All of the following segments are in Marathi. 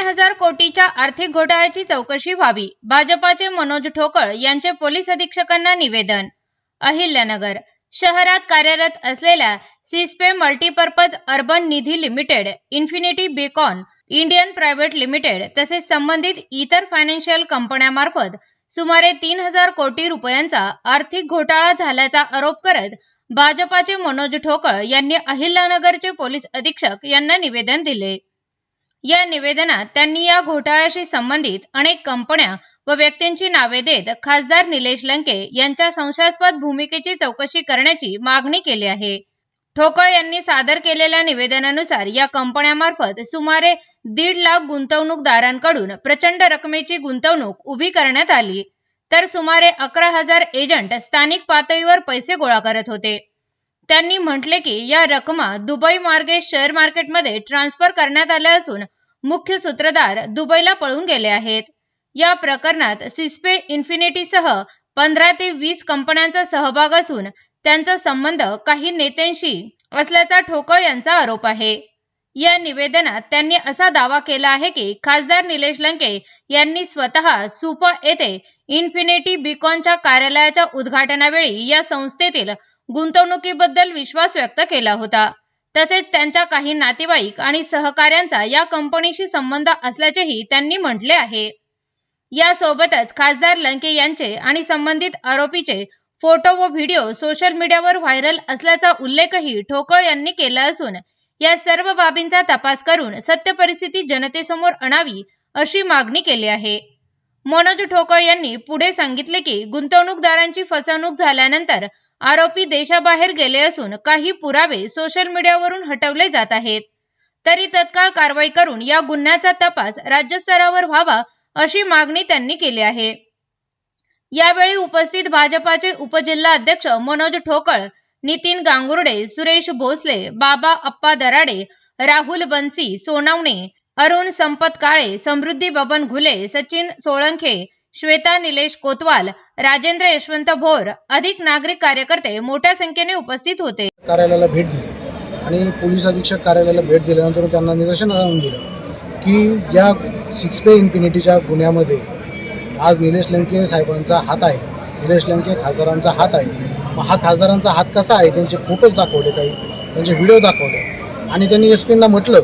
हजार कोटीच्या आर्थिक घोटाळ्याची चौकशी व्हावी. भाजपाचे मनोज ठोकळ यांचे पोलीस अधीक्षकांना निवेदन. अहिल्यानगर. शहरात कार्यरत असलेल्या सिस्पे multipurpose urban Nidhi limited infinity beacon Indian private limited तसेच संबंधित इतर फायनान्शियल कंपन्यांमार्फत सुमारे तीन हजार कोटी रुपयांचा आर्थिक घोटाळा झाल्याचा आरोप करत भाजपाचे मनोज ठोकळ यांनी अहिल्यानगरचे पोलीस अधीक्षक यांना निवेदन दिले. या निवेदनात त्यांनी या घोटाळ्याशी संबंधित अनेक कंपन्या व व्यक्तींची नावे देत खासदार निलेश लंके यांच्या संशयास्पद भूमिकेची चौकशी करण्याची मागणी केली आहे. ठोकळ यांनी सादर केलेल्या निवेदनानुसार या कंपन्यामार्फत सुमारे दीड लाख गुंतवणूकदारांकडून प्रचंड रकमेची गुंतवणूक उभी करण्यात आली. तर सुमारे अकरा हजार एजंट स्थानिक पातळीवर पैसे गोळा करत होते. त्यांनी म्हटले की या रकमा दुबई मार्गे शेअर मार्केटमध्ये ट्रान्सफर करण्यात आल्या असून मुख्य सूत्रधार दुबईला पळून गेले आहेत. या प्रकरणात सिस्पे इन्फिनिटीसह पंधरा ते वीस कंपन्यांचा सहभाग असून त्यांचा संबंध काही नेत्यांशी असल्याचा ठोकळ यांचा आरोप आहे. या निवेदनात त्यांनी असा दावा केला आहे की खासदार निलेश लंके यांनी स्वतः सुपा येथे इन्फिनिटी बिकॉनच्या कार्यालयाच्या उद्घाटनावेळी या संस्थेतील गुंतवणुकीबद्दल विश्वास व्यक्त केला होता. तसेच त्यांच्या काही नातेवाईक आणि सहकाऱ्यांचा या कंपनीशी संबंध असल्याचेही त्यांनी म्हटले आहे. यासोबतच खासदार लंके यांचे आणि संबंधित आरोपीचे फोटो व व्हिडिओ सोशल मीडियावर व्हायरल असल्याचा उल्लेखही ठोकळ यांनी केला असून या सर्व बाबींचा तपास करून सत्य परिस्थिती जनतेसमोर आणावी अशी मागणी केली आहे. मनोज ठोकळ यांनी पुढे सांगितले की गुंतवणूकदारांची फसवणूक झाल्यानंतर आरोपी देशाबाहेर गेले असून काही पुरावे सोशल मीडियावरून हटवले जात आहेत. तरी तत्काळ कारवाई करून या गुन्ह्याचा तपास राज्यस्तरावर व्हावा अशी मागणी त्यांनी केली आहे. यावेळी उपस्थित भाजपाचे उपजिल्हा अध्यक्ष मनोज ठोकळ नितीन गांगुर्डे सुरेश भोसले बाबा अप्पा दराडे राहुल बन्सी सोनावणे अरुण संपत काळे समृद्धी बबन घुले सचिन सोळंखे श्वेता निलेश कोतवाल राजेंद्र यशवंत भोर अधिक नागरिक कार्यकर्ते मोठ्या संख्येने उपस्थित होते. कार्यालयाला भेट दिली आणि पोलीस अधीक्षक कार्यालयाला भेट दिल्यानंतर त्यांना निदर्शन आणून दिलं की या सिक्स पे इन्फिनिटीच्या गुन्ह्यामध्ये आज निलेश लंके साहेबांचा हात आहे. निलेश लंके खासदारांचा हात आहे. मग हा खासदारांचा हात कसा आहे? त्यांचे फोटोज दाखवले काही त्यांचे व्हिडिओ दाखवले. आणि त्यांनी एस पींना म्हटलं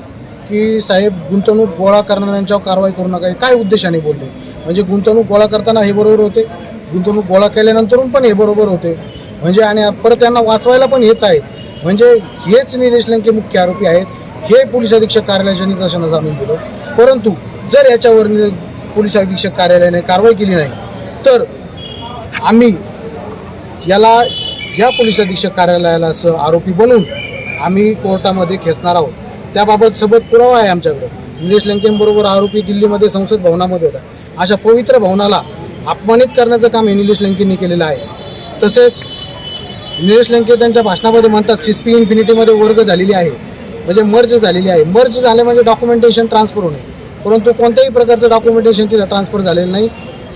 की साहेब गुंतवणूक गोळा करणाऱ्यांच्यावर कारवाई करू नका. काय उद्देशाने बोलले? म्हणजे गुंतवणूक गोळा करताना हे बरोबर होते. गुंतवणूक गोळा केल्यानंतरून पण हे बरोबर होते. म्हणजे आणि परत त्यांना वाचवायला पण हेच आहे. म्हणजे हेच निलेश लंके मुख्य आरोपी आहेत. हे पोलीस अधीक्षक कार्यालयाच्या निदर्शनास आणून दिलं. परंतु जर याच्यावर नि- पोलीस अधीक्षक कार्यालयाने कारवाई केली नाही तर आम्ही याला या पोलीस अधीक्षक कार्यालयाला असं आरोपी बनवून आम्ही कोर्टामध्ये खेचणार आहोत. त्याबाबत सबत पुरावा आहे आमच्याकडे. निलेश लंकेंबरोबर आरोपी दिल्लीमध्ये संसद भवनामध्ये होता. अशा पवित्र भवनाला अपमानित करण्याचं काम हे निलेश लंकेंनी केलेलं आहे. तसेच निलेश लंके त्यांच्या भाषणामध्ये म्हणतात सिस्पी इन्फिनिटीमध्ये वर्ग झालेली आहे. म्हणजे मर्ज झालेली आहे. मर्ज झाले म्हणजे डॉक्युमेंटेशन ट्रान्सफर होणे. परंतु कोणत्याही प्रकारचं डॉक्युमेंटेशन तिला ट्रान्सफर झालेलं नाही.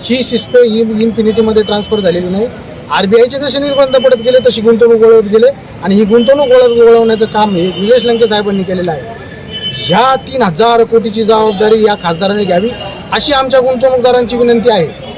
ही सिस्पे ही इन्फिनिटीमध्ये ट्रान्सफर झालेली नाही. आर बी आयचे जसे निर्बंध पडत गेले तशी गुंतवणूक वळवत गेले. आणि ही गुंतवणूक वळ वळवण्याचं काम हे निलेश लंके साहेबांनी केलेलं आहे. ह्या तीन हजार कोटीची जबाबदारी या खासदाराने घ्यावी. अशी आमच्या गुंतवणूकदारांची विनंती आहे.